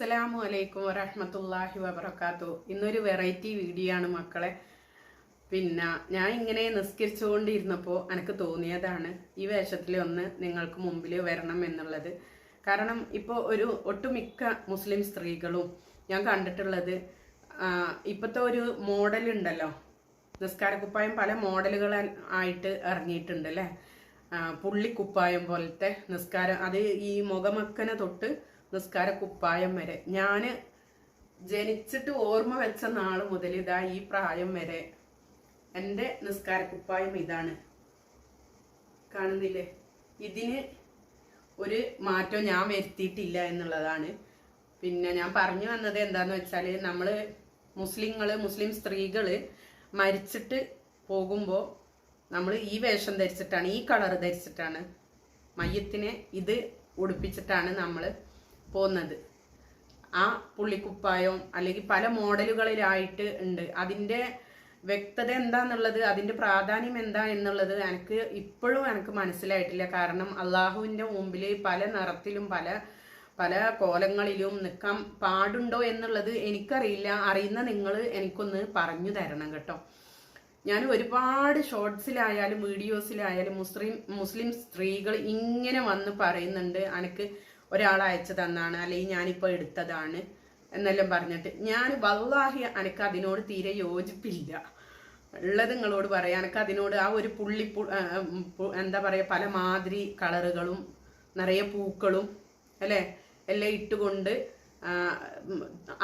അസ്സലാമു അലൈക്കും വറഹ്മത്തുള്ളാഹി വബറകാത്തു. ഇന്നൊരു വെറൈറ്റി വീഡിയോ ആണ് മക്കളെ. പിന്നെ ഞാൻ ഇങ്ങനെ നിസ്കരിച്ചുകൊണ്ടിരുന്നപ്പോൾ എനിക്ക് തോന്നിയതാണ് ഈ വേഷത്തിൽ ഒന്ന് നിങ്ങൾക്ക് മുമ്പിൽ വരണം എന്നുള്ളത്. കാരണം ഇപ്പോൾ ഒരു ഒട്ടുമിക്ക മുസ്ലിം സ്ത്രീകളും ഞാൻ കണ്ടിട്ടുള്ളത് ഇപ്പോഴത്തെ ഒരു മോഡൽ ഉണ്ടല്ലോ. നിസ്കാരക്കുപ്പായം പല മോഡലുകൾ ആയിട്ട് ഇറങ്ങിയിട്ടുണ്ട് അല്ലേ? പുള്ളിക്കുപ്പായം പോലത്തെ നിസ്കാരം. അത് ഈ മുഖമക്കനെ തൊട്ട് നിസ്കാരക്കുപ്പായം വരെ. ഞാൻ ജനിച്ചിട്ട് ഓർമ്മ വെച്ച നാൾ മുതൽ ഇതാ ഈ പ്രായം വരെ എന്റെ നിസ്കാര കുപ്പായം ഇതാണ്. കാണുന്നില്ലേ? ഇതിന് ഒരു മാറ്റം ഞാൻ വരുത്തിയിട്ടില്ല എന്നുള്ളതാണ്. പിന്നെ ഞാൻ പറഞ്ഞു വന്നത് എന്താന്ന് വെച്ചാൽ നമ്മൾ മുസ്ലിങ്ങൾ മുസ്ലിം സ്ത്രീകൾ മരിച്ചിട്ട് പോകുമ്പോൾ നമ്മൾ ഈ വേഷം ധരിച്ചിട്ടാണ് ഈ കളർ ധരിച്ചിട്ടാണ് മയ്യത്തിനെ ഇത് ഉടുപ്പിച്ചിട്ടാണ് നമ്മൾ പോകുന്നത് ആ പുള്ളിക്കുപ്പായം അല്ലെങ്കിൽ പല മോഡലുകളിലായിട്ട് ഉണ്ട്. അതിന്റെ വ്യക്തത എന്താന്നുള്ളത് അതിന്റെ പ്രാധാന്യം എന്താ എന്നുള്ളത് എനിക്ക് ഇപ്പോഴും എനിക്ക് മനസ്സിലായിട്ടില്ല. കാരണം അള്ളാഹുവിന്റെ മുമ്പിൽ പല നിറത്തിലും പല പല കോലങ്ങളിലും നിൽക്കാൻ പാടുണ്ടോ എന്നുള്ളത് എനിക്കറിയില്ല. അറിയുന്ന നിങ്ങൾ എനിക്കൊന്ന് പറഞ്ഞു തരണം കേട്ടോ. ഞാൻ ഒരുപാട് ഷോർട്സിലായാലും വീഡിയോസിലായാലും മുസ്ലിം മുസ്ലിം സ്ത്രീകൾ ഇങ്ങനെ വന്ന് പറയുന്നുണ്ട്. എനിക്ക് ഒരാൾ അയച്ചു തന്നാണ് അല്ലെങ്കിൽ ഞാനിപ്പോൾ എടുത്തതാണ് എന്നെല്ലാം പറഞ്ഞിട്ട്. ഞാൻ വല്ലാഹി എനിക്ക് അതിനോട് തീരെ യോജിപ്പില്ല. ഉള്ളത് നിങ്ങളോട് പറയാം. എനിക്ക് അതിനോട് ആ ഒരു പുള്ളി എന്താ പറയുക പല മാതിരി കളറുകളും നിറയെ പൂക്കളും അല്ലേ എല്ലാം ഇട്ടുകൊണ്ട്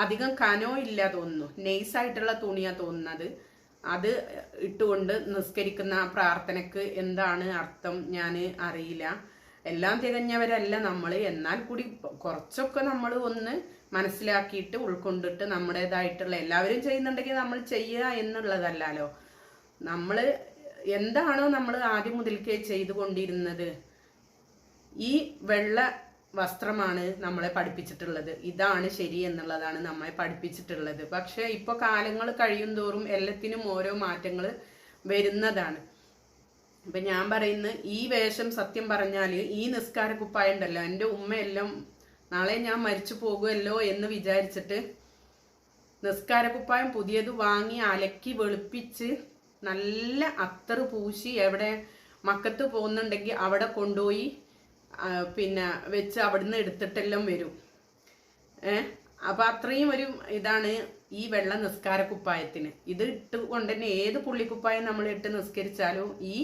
അധികം കനോ ഇല്ല തോന്നുന്നു. നെയ്സായിട്ടുള്ള തുണിയാ തോന്നുന്നത്. അത് ഇട്ടുകൊണ്ട് നിസ്കരിക്കുന്ന പ്രാർത്ഥനക്ക് എന്താണ് അർത്ഥം ഞാൻ അറിയില്ല. എല്ലാം തികഞ്ഞവരല്ല നമ്മൾ എന്നാൽ കൂടി കുറച്ചൊക്കെ നമ്മൾ ഒന്ന് മനസ്സിലാക്കിയിട്ട് ഉൾക്കൊണ്ടിട്ട് നമ്മുടേതായിട്ടുള്ള എല്ലാവരും ചെയ്യുന്നുണ്ടെങ്കിൽ നമ്മൾ ചെയ്യുക എന്നുള്ളതല്ലല്ലോ. നമ്മൾ എന്താണോ നമ്മൾ ആദ്യം മുതൽക്കേ ചെയ്തുകൊണ്ടിരുന്നത്. ഈ വെള്ള വസ്ത്രമാണ് നമ്മളെ പഠിപ്പിച്ചിട്ടുള്ളത്. ഇതാണ് ശരി എന്നുള്ളതാണ് നമ്മളെ പഠിപ്പിച്ചിട്ടുള്ളത്. പക്ഷേ ഇപ്പൊ കാലങ്ങൾ കഴിയും തോറും എല്ലാത്തിനും ഓരോ മാറ്റങ്ങൾ വരുന്നതാണ്. ഇപ്പൊ ഞാൻ പറയുന്ന ഈ വേഷം സത്യം പറഞ്ഞാൽ ഈ നിസ്കാര കുപ്പായ ഉണ്ടല്ലോ എന്റെ ഉമ്മയെല്ലാം നാളെ ഞാൻ മരിച്ചു പോകുമല്ലോ എന്ന് വിചാരിച്ചിട്ട് നിസ്കാര കുപ്പായം പുതിയത് വാങ്ങി അലക്കി വെളുപ്പിച്ച് നല്ല അത്തറ് പൂശി എവിടെ മക്കത്ത് പോകുന്നുണ്ടെങ്കിൽ അവിടെ കൊണ്ടുപോയി പിന്നെ വെച്ച് അവിടുന്ന് എടുത്തിട്ടെല്ലാം വരും. ഏ? അപ്പൊ അത്രയും ഒരു ഇതാണ് ഈ വെള്ള നിസ്കാര കുപ്പായത്തിന്. ഇത് ഇട്ട് കൊണ്ട് തന്നെ ഏത് പുള്ളിക്കുപ്പായം നമ്മൾ ഇട്ട് നിസ്കരിച്ചാലും ഈ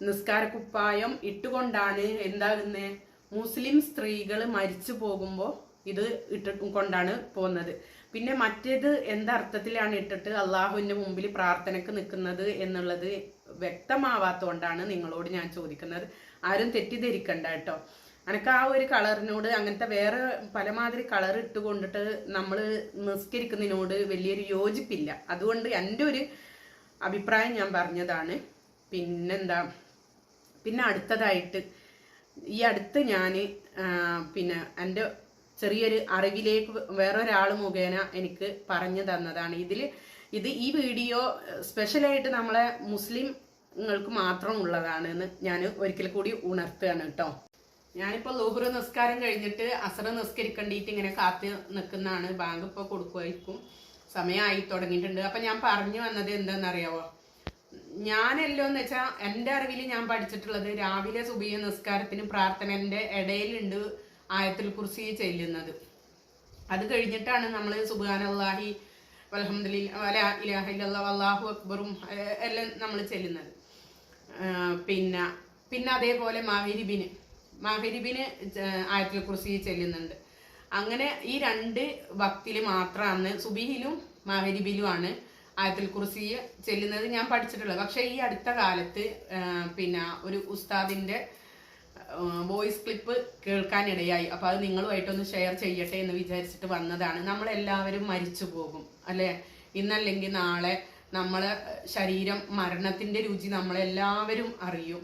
നിസ്കാര കുപ്പായം ഇട്ടുകൊണ്ടാണ് എന്താകുന്നത് മുസ്ലിം സ്ത്രീകൾ മരിച്ചു പോകുമ്പോൾ ഇത് ഇട്ട് കൊണ്ടാണ് പോകുന്നത് പിന്നെ മറ്റേത് എന്തർത്ഥത്തിലാണ് ഇട്ടിട്ട് അള്ളാഹുവിന്റെ മുമ്പിൽ പ്രാർത്ഥനയ്ക്ക് നിൽക്കുന്നത് എന്നുള്ളത് വ്യക്തമാവാത്തോണ്ടാണ് നിങ്ങളോട് ഞാൻ ചോദിക്കുന്നത്. ആരും തെറ്റിദ്ധരിക്കണ്ട കേട്ടോ. അനക്ക് ആ ഒരു കളറിനോട് അങ്ങനത്തെ വേറെ പലമാതിരി കളർ ഇട്ട് കൊണ്ടിട്ട് നമ്മൾ നിസ്കരിക്കുന്നതിനോട് വലിയൊരു യോജിപ്പില്ല. അതുകൊണ്ട് എന്റെ ഒരു അഭിപ്രായം ഞാൻ പറഞ്ഞതാണ്. പിന്നെന്താ? പിന്നെ അടുത്തതായിട്ട് ഈ അടുത്ത് ഞാൻ പിന്നെ എന്റെ ചെറിയൊരു അറിവിലേക്ക് വേറൊരാൾ മുഖേന എനിക്ക് പറഞ്ഞു തന്നതാണ്. ഇതിൽ ഇത് ഈ വീഡിയോ സ്പെഷ്യലായിട്ട് നമ്മളെ മുസ്ലിംങ്ങൾക്ക് മാത്രം ഉള്ളതാണ് എന്ന് ഞാൻ ഒരിക്കൽ കൂടി ഉണർത്തുകയാണ് കേട്ടോ. ഞാനിപ്പോൾ ലോഹുറ നിസ്കാരം കഴിഞ്ഞിട്ട് അസറ നിസ്കരിക്കേണ്ടിയിട്ട് ഇങ്ങനെ കാത്ത് നിൽക്കുന്നതാണ് ബാങ്ക് ഇപ്പോൾ കൊടുക്കുമായിരിക്കും സമയമായി തുടങ്ങിയിട്ടുണ്ട്. അപ്പം ഞാൻ പറഞ്ഞു വന്നത് എന്താണെന്നറിയാവോ? ഞാനല്ലോ എന്ന് വെച്ചാൽ എന്റെ അറിവിൽ ഞാൻ പഠിച്ചിട്ടുള്ളത് രാവിലെ സുബിയ നിസ്കാരത്തിന് പ്രാർത്ഥനന്റെ ഇടയിലുണ്ട് ആയത്തിൽ കുറിച്ച് ചെല്ലുന്നത്. അത് കഴിഞ്ഞിട്ടാണ് നമ്മൾ സുബാനല്ലാഹി അലഹമില്ല അള്ളാഹു അക്ബറും എല്ലാം നമ്മൾ ചെല്ലുന്നത്. പിന്നെ പിന്നെ അതേപോലെ മാഹിരിബിന് മാഹിരിബിന് ആയത്തിൽ കുറിച്ച് ചെല്ലുന്നുണ്ട്. അങ്ങനെ ഈ രണ്ട് ഭക്തിയിൽ മാത്രമാണ് സുബിഹിലും മാഹിരിബിലുമാണ് ആയത്തിൽ കുറിച്ച് ചെല്ലുന്നത് ഞാൻ പഠിച്ചിട്ടുള്ളത്. പക്ഷേ ഈ അടുത്ത കാലത്ത് പിന്നെ ഒരു ഉസ്താദിന്റെ വോയിസ് ക്ലിപ്പ് കേൾക്കാനിടയായി. അപ്പൊ അത് നിങ്ങളുമായിട്ടൊന്ന് ഷെയർ ചെയ്യട്ടെ എന്ന് വിചാരിച്ചിട്ട് വന്നതാണ്. നമ്മളെല്ലാവരും മരിച്ചു പോകും അല്ലേ? ഇന്നല്ലെങ്കിൽ നാളെ നമ്മളെ ശരീരം മരണത്തിന്റെ രുചി നമ്മളെല്ലാവരും അറിയും.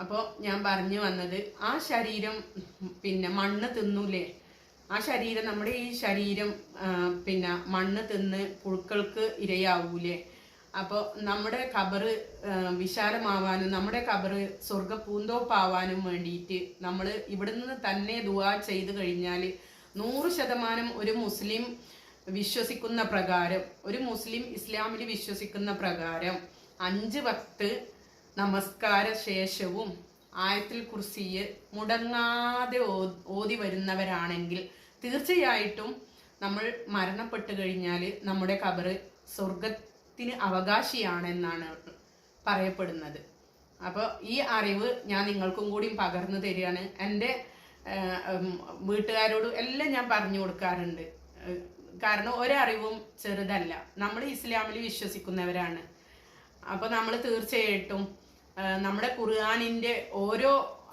അപ്പോൾ ഞാൻ പറഞ്ഞു വന്നത് ആ ശരീരം പിന്നെ മണ്ണ് തിന്നൂലേ? ആ ശരീരം നമ്മുടെ ഈ ശരീരം പിന്നെ മണ്ണ് തിന്ന് പുഴുക്കൾക്ക് ഇരയാവൂലേ? അപ്പോൾ നമ്മുടെ കബറ് വിശാലമാവാനും നമ്മുടെ കബറ് സ്വർഗ പൂന്തോപ്പാവാനും വേണ്ടിയിട്ട് നമ്മൾ ഇവിടുന്ന് തന്നെ ദുവാ ചെയ്ത് കഴിഞ്ഞാൽ നൂറ് ശതമാനം ഒരു മുസ്ലിം വിശ്വസിക്കുന്ന പ്രകാരം ഒരു മുസ്ലിം ഇസ്ലാമിൽ വിശ്വസിക്കുന്ന പ്രകാരം അഞ്ച് വക്ത് നമസ്കാര ശേഷവും ആയത്തിൽ കുർസിയെ മുടങ്ങാതെ ഓതി വരുന്നവരാണെങ്കിൽ തീർച്ചയായിട്ടും നമ്മൾ മരണപ്പെട്ട് കഴിഞ്ഞാൽ നമ്മുടെ കബറ് സ്വർഗത്തിന് അവകാശിയാണെന്നാണ് പറയപ്പെടുന്നത്. അപ്പോൾ ഈ അറിവ് ഞാൻ നിങ്ങൾക്കും കൂടി പകർന്നു തരികയാണ്. എന്റെ വീട്ടുകാരോട് എല്ലാം ഞാൻ പറഞ്ഞു കൊടുക്കാറുണ്ട്. കാരണം ഒരറിവും ചെറുതല്ല. നമ്മൾ ഇസ്ലാമിൽ വിശ്വസിക്കുന്നവരാണ്. അപ്പോൾ നമ്മൾ തീർച്ചയായിട്ടും നമ്മുടെ ഖുർആാനിന്റെ ഓരോ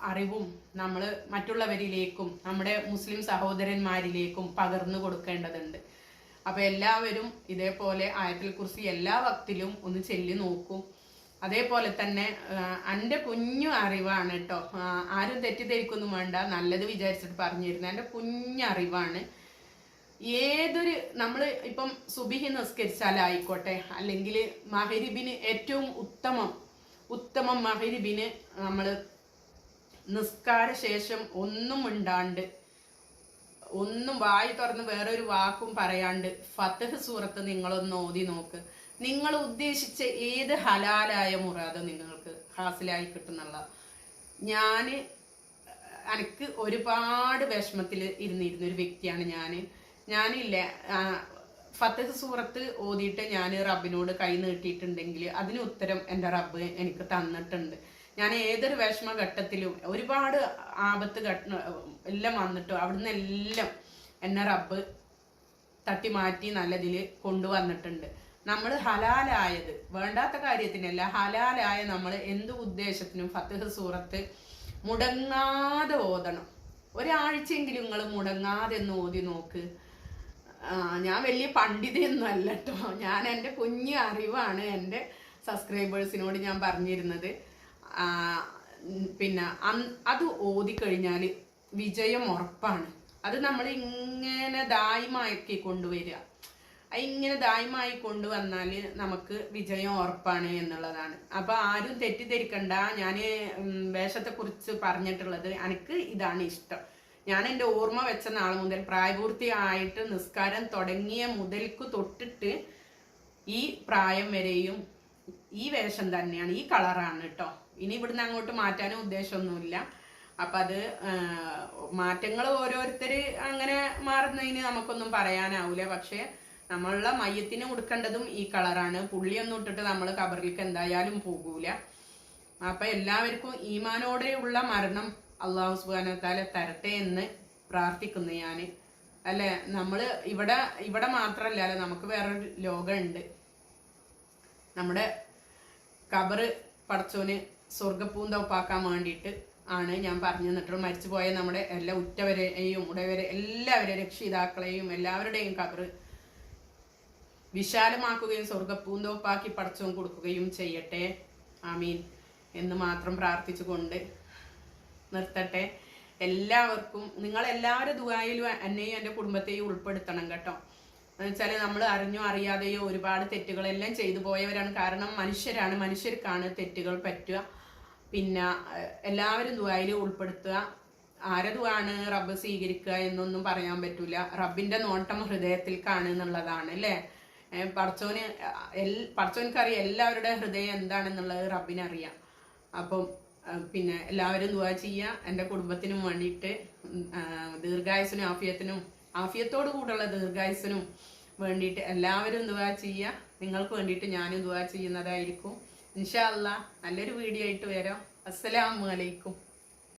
അറിവും നമ്മൾ മറ്റുള്ളവരിലേക്കും നമ്മുടെ മുസ്ലിം സഹോദരന്മാരിലേക്കും പകർന്നു കൊടുക്കേണ്ടതുണ്ട്. അപ്പോൾ എല്ലാവരും ഇതേപോലെ ആയത്തിൽ കുറിച്ച് എല്ലാ വക്തിലും ഒന്ന് ചെല്ലി നോക്കും. അതേപോലെ തന്നെ എന്റെ കുഞ്ഞു അറിവാണ് കേട്ടോ ആരും തെറ്റിദ്ധരിക്കൊന്നും വേണ്ട നല്ലത് വിചാരിച്ചിട്ട് പറഞ്ഞിരുന്നു. എന്റെ കുഞ്ഞു അറിവാണ്. ഏതൊരു നമ്മൾ ഇപ്പം സുബിഹി നിസ്കരിച്ചാലായിക്കോട്ടെ അല്ലെങ്കിൽ മഹരിബിന് ഏറ്റവും ഉത്തമം ഉത്തമം മഹരിബിന് നമ്മൾ നിസ്കാര ശേഷം ഒന്നും ഉണ്ടാണ്ട് ഒന്നും വായി തുറന്ന് വേറൊരു വാക്കും പറയാണ്ട് ഫത്തഹ് സൂറത്ത് നിങ്ങളൊന്ന് ഓതി നോക്ക്. നിങ്ങൾ ഉദ്ദേശിച്ച ഏത് ഹലാലായ മുറാദ് നിങ്ങൾക്ക് ഹാസിലായി കിട്ടുന്നുള്ള? ഞാൻ എനിക്ക് ഒരുപാട് വിഷമത്തിൽ ഇരുന്നിരുന്ന ഒരു വ്യക്തിയാണ് ഞാൻ ഞാനില്ല ഫത്തഹ് സൂറത്ത് ഓതിയിട്ട് ഞാൻ റബ്ബിനോട് കൈ നീട്ടിയിട്ടുണ്ടെങ്കിൽ അതിന് ഉത്തരം എന്റെ റബ്ബ് എനിക്ക് തന്നിട്ടുണ്ട്. ഞാൻ ഏതൊരു വിഷമ ഘട്ടത്തിലും ഒരുപാട് ആപത്ത് ഘട്ട എല്ലാം വന്നിട്ടും അവിടുന്ന് എല്ലാം എന്നെ റബ്ബ് തട്ടി മാറ്റി നല്ലതിൽ കൊണ്ടുവന്നിട്ടുണ്ട്. നമ്മൾ ഹലാലായത് വേണ്ടാത്ത കാര്യത്തിനല്ല ഹലാലായ നമ്മൾ എന്ത് ഉദ്ദേശത്തിനും ഫത്തഹ് സൂറത്ത് മുടങ്ങാതെ ഓതണം. ഒരാഴ്ചയെങ്കിലും നിങ്ങൾ മുടങ്ങാതെ ഒന്ന് ഓതി നോക്ക്. ഞാൻ വലിയ പണ്ഡിതയൊന്നും അല്ല കേട്ടോ ഞാൻ എന്റെ കുഞ്ഞു അറിവാണ് എന്റെ സബ്സ്ക്രൈബേഴ്സിനോട് ഞാൻ പറഞ്ഞിരുന്നത്. പിന്നെ അത് ഓതിക്കഴിഞ്ഞാൽ വിജയം ഉറപ്പാണ്. അത് നമ്മൾ ഇങ്ങനെ ദായ്മയക്കി കൊണ്ടുവരിക. ഇങ്ങനെ ദായ്മായി കൊണ്ടുവന്നാൽ നമുക്ക് വിജയം ഉറപ്പാണ് എന്നുള്ളതാണ്. അപ്പൊ ആരും തെറ്റിദ്ധരിക്കണ്ട. ഞാൻ വേഷത്തെ കുറിച്ച് പറഞ്ഞിട്ടുള്ളത് എനിക്ക് ഇതാണ് ഇഷ്ടം. ഞാൻ എന്റെ ഓർമ്മ വെച്ച നാൾ മുതൽ പ്രായപൂർത്തിയായിട്ട് നിസ്കാരം തുടങ്ങിയ മുതൽക്ക് തൊട്ടിട്ട് ഈ പ്രായം വരെയും ഈ വേഷം തന്നെയാണ്. ഈ കളറാണ് കേട്ടോ ഇനി ഇവിടുന്ന് അങ്ങോട്ട് മാറ്റാനും ഉദ്ദേശമൊന്നുമില്ല. അപ്പൊ അത് മാറ്റങ്ങൾ ഓരോരുത്തർ അങ്ങനെ മാറുന്നതിന് നമുക്കൊന്നും പറയാനാവൂല. പക്ഷേ നമ്മളുടെ മയ്യത്തിന് കൊടുക്കേണ്ടതും ഈ കളറാണ്. പുള്ളിയൊന്നും ഇട്ടിട്ട് നമ്മൾ കബറിലേക്ക് എന്തായാലും പോകൂല. അപ്പൊ എല്ലാവർക്കും ഈമാനോടെയുള്ള മരണം അള്ളാഹു സുബാനത്താലെ തരട്ടെ എന്ന് പ്രാർത്ഥിക്കുന്നു ഞാൻ അല്ലേ? നമ്മൾ ഇവിടെ ഇവിടെ മാത്രല്ല അല്ലെ? നമുക്ക് വേറൊരു ലോകമുണ്ട്. നമ്മുടെ കബറ് പടച്ചോന് സ്വർഗപ്പൂന്തോപ്പാക്കാൻ വേണ്ടിയിട്ട് ആണ് ഞാൻ പറഞ്ഞു തന്നിട്ടുള്ളത്. മരിച്ചുപോയ നമ്മുടെ എല്ലാ ഉറ്റവരെയും ഉടയവരെ എല്ലാവരെയും രക്ഷിതാക്കളെയും എല്ലാവരുടെയും കബർ വിശാലമാക്കുകയും സ്വർഗപ്പൂന്തോപ്പാക്കി പടച്ചവും കൊടുക്കുകയും ചെയ്യട്ടെ. ആമീൻ. എന്ന് മാത്രം പ്രാർത്ഥിച്ചുകൊണ്ട് നിർത്തട്ടെ. എല്ലാവർക്കും നിങ്ങൾ എല്ലാവരും ദുബായിലും എന്നെയും എന്റെ കുടുംബത്തെയും ഉൾപ്പെടുത്തണം കേട്ടോ. എന്നുവെച്ചാൽ നമ്മൾ അറിഞ്ഞോ അറിയാതെയോ ഒരുപാട് തെറ്റുകളെല്ലാം ചെയ്തു പോയവരാണ്. കാരണം മനുഷ്യരാണ്. മനുഷ്യർക്കാണ് തെറ്റുകൾ പറ്റുക. പിന്നെ എല്ലാവരും ദുബായിൽ ഉൾപ്പെടുത്തുക. ആരതുമാണ് റബ്ബ് സ്വീകരിക്കുക എന്നൊന്നും പറയാൻ പറ്റൂല. റബ്ബിന്റെ നോട്ടം ഹൃദയത്തിൽക്കാണ് എന്നുള്ളതാണ് അല്ലേ? പടച്ചോന് എൽ പടച്ചോനക്കറിയാം എല്ലാവരുടെ ഹൃദയം എന്താണെന്നുള്ളത് റബ്ബിനറിയാം. അപ്പം പിന്നെ എല്ലാവരും ദുവാ ചെയ്യുക. എന്റെ കുടുംബത്തിനും വേണ്ടിയിട്ട് ദീർഘായുസിനും ആഫിയത്തിനും ആഫിയത്തോടു കൂടെയുള്ള ദീർഘായുസിനും വേണ്ടിയിട്ട് എല്ലാവരും ദുവാ ചെയ്യുക. നിങ്ങൾക്ക് വേണ്ടിയിട്ട് ഞാനും ദുവാ ചെയ്യുന്നതായിരിക്കും. ഇൻഷാ അല്ലാ നല്ലൊരു വീഡിയോ ആയിട്ട് വരാം. അസ്സലാമു അലൈക്കും.